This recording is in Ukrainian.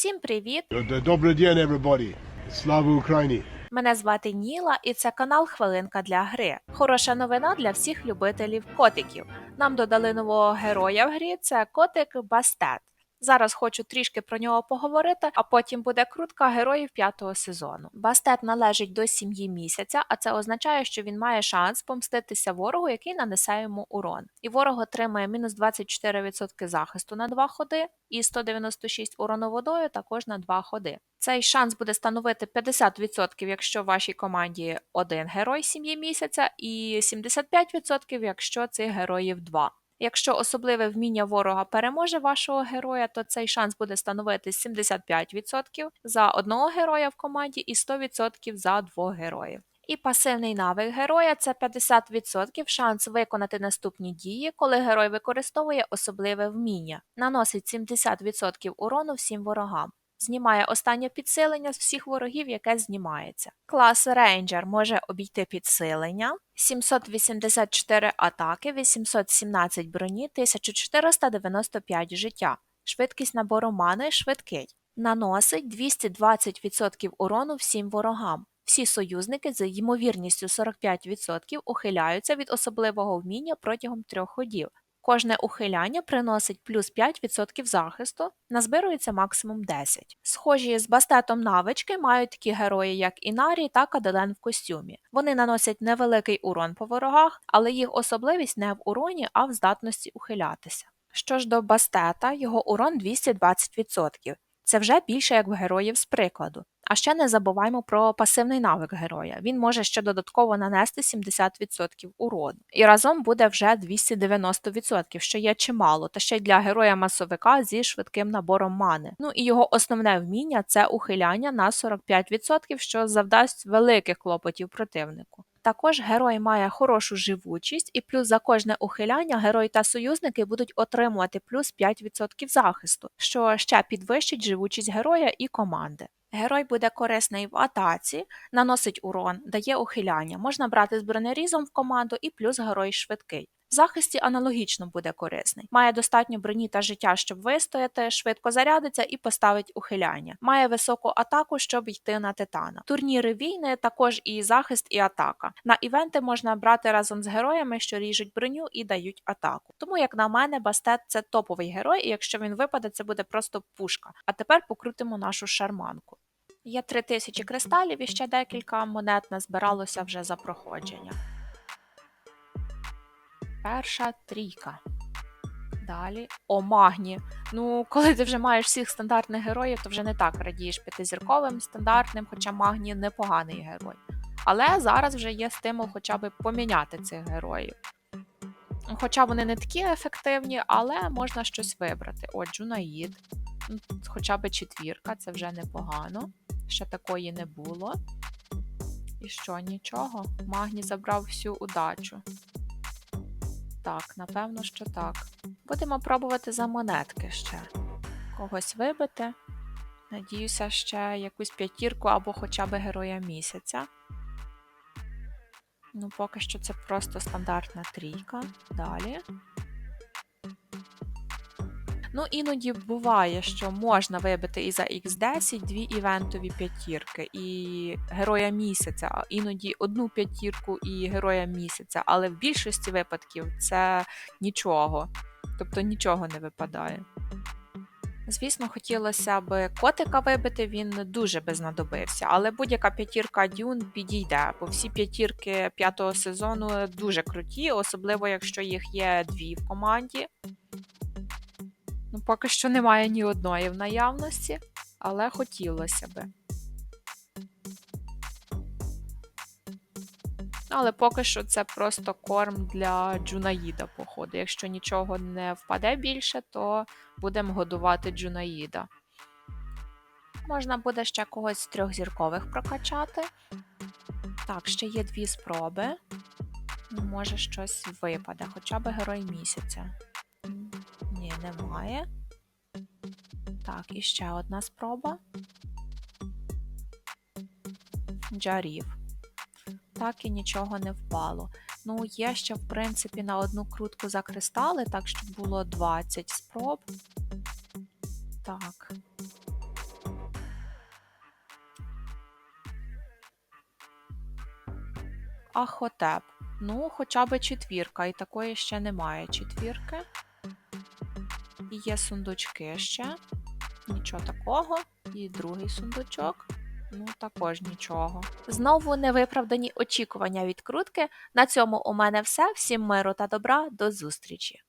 Всім привіт! Добрий день, everybody. Слава Україні! Мене звати Ніла, і це канал Хвилинка для гри. Хороша новина для всіх любителів котиків. Нам додали нового героя в грі. Це котик Бастет. Зараз хочу трішки про нього поговорити, а потім буде крутка героїв п'ятого сезону. Бастет належить до сім'ї місяця, а це означає, що він має шанс помститися ворогу, який нанесе йому урон. І ворог отримає мінус 24% захисту на 2 ходи і 196 урону водою також на 2 ходи. Цей шанс буде становити 50%, якщо в вашій команді один герой сім'ї місяця, і 75%, якщо цих героїв два. Якщо особливе вміння ворога переможе вашого героя, то цей шанс буде становити 75% за одного героя в команді і 100% за двох героїв. І пасивний навик героя це 50% шанс виконати наступні дії, коли герой використовує особливе вміння, наносить 70% урону всім ворогам. Знімає останнє підсилення з всіх ворогів, яке знімається. Клас Рейнджер може обійти підсилення, 784 атаки, 817 броні, 1495 життя. Швидкість набору мани швидкий. Наносить 220% урону всім ворогам. Всі союзники з ймовірністю 45% ухиляються від особливого вміння протягом трьох ходів. Кожне ухиляння приносить плюс 5% захисту, назбирується максимум 10. Схожі з бастетом навички мають такі герої, як Інарі та Каделен в костюмі. Вони наносять невеликий урон по ворогах, але їх особливість не в уроні, а в здатності ухилятися. Що ж до бастета, його урон 220%. Це вже більше як в героїв з прикладу. А ще не забуваємо про пасивний навик героя. Він може ще додатково нанести 70% урону. І разом буде вже 290%, що є чимало, та ще й для героя масовика зі швидким набором мани. Ну і його основне вміння це ухиляння на 45%, що завдасть великих клопотів противнику. Також герой має хорошу живучість, і плюс за кожне ухиляння герой та союзники будуть отримувати плюс 5% захисту, що ще підвищить живучість героя і команди. Герой буде корисний в атаці, наносить урон, дає ухиляння. Можна брати з бронерізом в команду і плюс герой швидкий. В захисті аналогічно буде корисний. Має достатньо броні та життя, щоб вистояти, швидко зарядиться і поставить ухиляння. Має високу атаку, щоб йти на титана. Турніри війни також і захист, і атака. На івенти можна брати разом з героями, що ріжуть броню і дають атаку. Тому, як на мене, Бастет це топовий герой, і якщо він випаде, це буде просто пушка. А тепер покрутимо нашу шарманку. Є 3000 кристалів і ще декілька монет назбиралося вже за проходження. Перша трійка. Далі. О, магні. Ну, коли ти вже маєш всіх стандартних героїв, то вже не так радієш п'ятизірковим стандартним, хоча магні непоганий герой. Але зараз вже є стимул хоча б поміняти цих героїв. Хоча вони не такі ефективні, але можна щось вибрати. О, Джунаїд. Ну, Хоча б четвірка, це вже непогано. Ще такої не було. І що, нічого? Магні забрав всю удачу. Так, напевно, що так. Будемо пробувати за монетки ще. Когось вибити. Надіюся, ще якусь п'ятірку або хоча б героя місяця. Ну, поки що це просто стандартна трійка. Далі. Ну, іноді буває, що можна вибити і за X10 дві івентові п'ятірки, і героя місяця, іноді одну п'ятірку і героя місяця, але в більшості випадків це нічого. Тобто нічого не випадає. Звісно, хотілося б котика вибити, він дуже би знадобився, але будь-яка п'ятірка Дюн підійде, бо всі п'ятірки п'ятого сезону дуже круті, особливо якщо їх є дві в команді. Ну, поки що немає ні одної в наявності, але хотілося би. Але поки що це просто корм для Джунаїда, походу. Якщо нічого не впаде більше, то будемо годувати Джунаїда. Можна буде ще когось з трьохзіркових прокачати. Так, ще є дві спроби. Може щось випаде, хоча б герой місяця. Ні, немає. Так, і ще одна спроба. Джарів. Так і нічого не впало. Ну, є ще, в принципі, на одну крутку за кристали, так щоб було 20 спроб. Так. Ахотеп. Ну, хоча би четвірка, і такої ще немає четвірки. І є сундучки ще. Нічого такого. І другий сундучок. Ну, також нічого. Знову невиправдані очікування від крутки. На цьому у мене все. Всім миру та добра. До зустрічі!